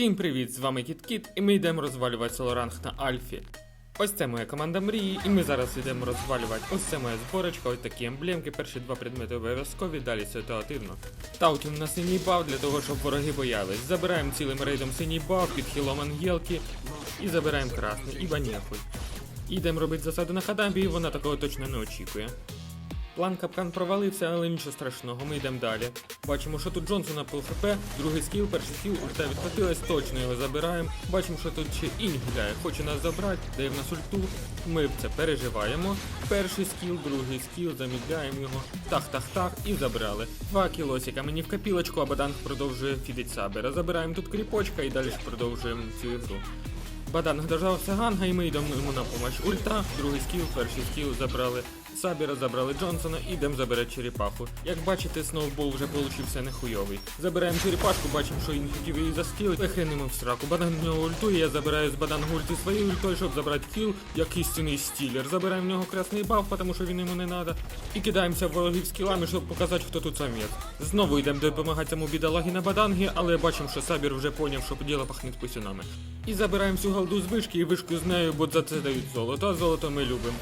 Всім привіт! З вами Кіт-Кіт, і ми йдемо розвалювати солоранг на Альфі. Ось це моя команда мрії, і ми зараз йдемо розвалювати. Ось це моя зборочка, ось такі емблемки, перші два предмети обов'язкові, далі ситуативно. Таутім на синій баф для того, щоб вороги боялись. Забираємо цілим рейдом синій баф під хілом ангелки і забираємо красний, і банєхуй. Ідемо робити засаду на хадамбі, і вона такого точно не очікує. План капкан провалився, але нічого страшного, ми йдемо далі. Бачимо, що тут Джонсона по ХП, другий скіл, перший скіл, ульта відхватилась, точно його забираємо. Бачимо, що тут ще інь гуляє, хоче нас забрати, дає в нас ульту. Ми це переживаємо. Перший скіл, другий скіл, замідляємо його. Тах-тах-тах і забрали. Два кілосика мені в копілочку, а Баданг продовжує фідить сабера. Забираємо тут кріпочка і далі продовжуємо цю ігру. Баданг дожався ганга і ми йдемо йому на помощь. Ульта, другий скіл, перший скіл забрали. Сабіра забрали Джонсона і йдемо забирати черепаху. Як бачите, сноубол вже получився нехуйовий. Забираємо черепашку, бачимо, що він хотів її заскілити, хренимо в сраку. Баданг в нього ультує, я забираю з Бадангу ульти своєю ультою, щоб забрати кіл, як істинний стілер. Забираємо в нього красний баф, тому що він йому не треба. І кидаємося в ворогів скілами, щоб показати, хто тут самець. Знову йдемо допомагати цьому бідолагі на Бадангі, але бачимо, що Сабір вже поняв, що діло пахне писюнами. І забираємо всю голду з вишки і вишку з нею, бо за це дають золото, а золото ми любимо.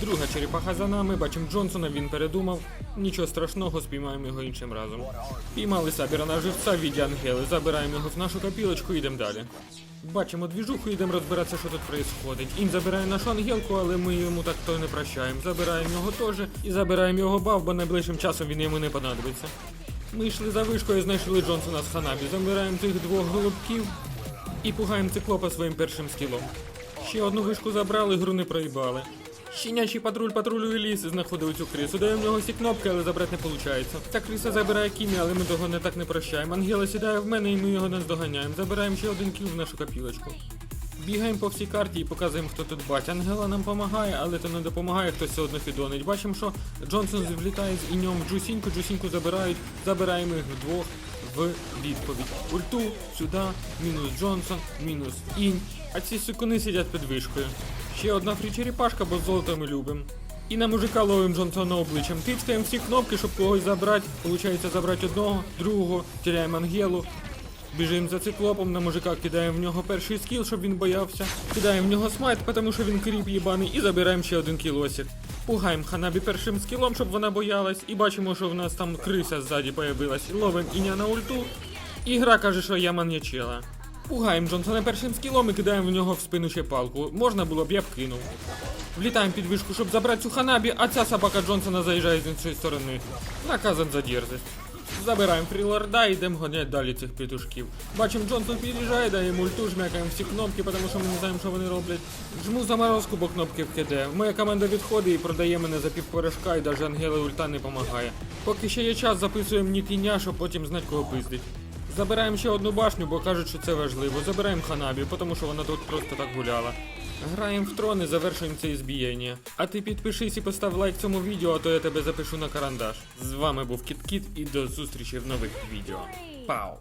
Друга черепаха за нами, бачимо Джонсона, він передумав. Нічого страшного, спіймаємо його іншим разом. Піймали Сабіра на живця в віді Ангели, забираємо його в нашу копілочку і йдемо далі. Бачимо двіжуху, йдемо розбиратися, що тут відбувається. Ін забирає нашу ангелку, але ми йому так то не прощаємо. Забираємо його теж і забираємо його баф, бо найближчим часом він йому не понадобиться. Ми йшли за вишкою, знайшли Джонсона з Ханабі, забираємо тих двох голубків і пугаємо циклопа своїм першим скілом. Ще одну вишку забрали, гру не проїбали. Щенячий патруль патрулює ліс і знаходив цю крису. Даємо в нього всі кнопки, але забрати не виходить. Ця криса забирає кімі, але ми того не так не прощаємо. Ангела сідає в мене і ми його не здоганяємо. Забираємо ще один кіл в нашу копілочку. Бігаємо по всій карті і показуємо, хто тут бать. Ангела нам допомагає, але то не допомагає, хтось все одно фідонить. Бачимо, що Джонсон влітає з іньом в Джусіньку, Джусіньку забирають, забираємо їх вдвох в відповідь. Ульту, сюди, мінус Джонсон, мінус інь. А ці сукуни сидять під вишкою. Ще одна фрі-черепашка, бо золото ми любимо. І на мужика ловим Джонсона обличчям. Тицькаємо всі кнопки, щоб когось забрати. Получається забрати одного, другого, теряємо Ангелу. Біжимо за циклопом, на мужика кидаємо в нього перший скіл, щоб він боявся. Кидаємо в нього смайт, тому що він кріп їбаний, і забираємо ще один кілосик. Пугаємо ханабі першим скілом, щоб вона боялась, і бачимо, що в нас там криса ззаді появилась. Ловим іня на ульту. І гра каже, що я маньячела. Пугаємо Джонсона першим скілом і кидаємо в нього в спину ще палку. Можна було б, я б кинув. Влітаємо під вишку, щоб забрати цю ханабі, а ця собака Джонсона заїжджає з іншої сторони. Наказан за дерзость. Забираємо фрілорда і йдемо гонять далі цих петушків. Бачимо, Джонсон під'їжджає, даємо ульту, жмякаємо всі кнопки, тому що ми не знаємо, що вони роблять. Жму заморозку, бо кнопки вкиде. Моя команда відходить і продає мене за півпорожка, і навіть Ангела ульта не допомагає. Поки ще є час, записуємо нік і щоб потім знати, кого пиздить. Забираємо ще одну башню, бо кажуть, що це важливо. Забираємо ханабі, тому що вона тут просто так гуляла. Граємо в трон і завершуємо це збіяння. А ти підпишись і постав лайк цьому відео, а то я тебе запишу на карандаш. З вами був Кіт-Кіт і до зустрічі в нових відео. Пау!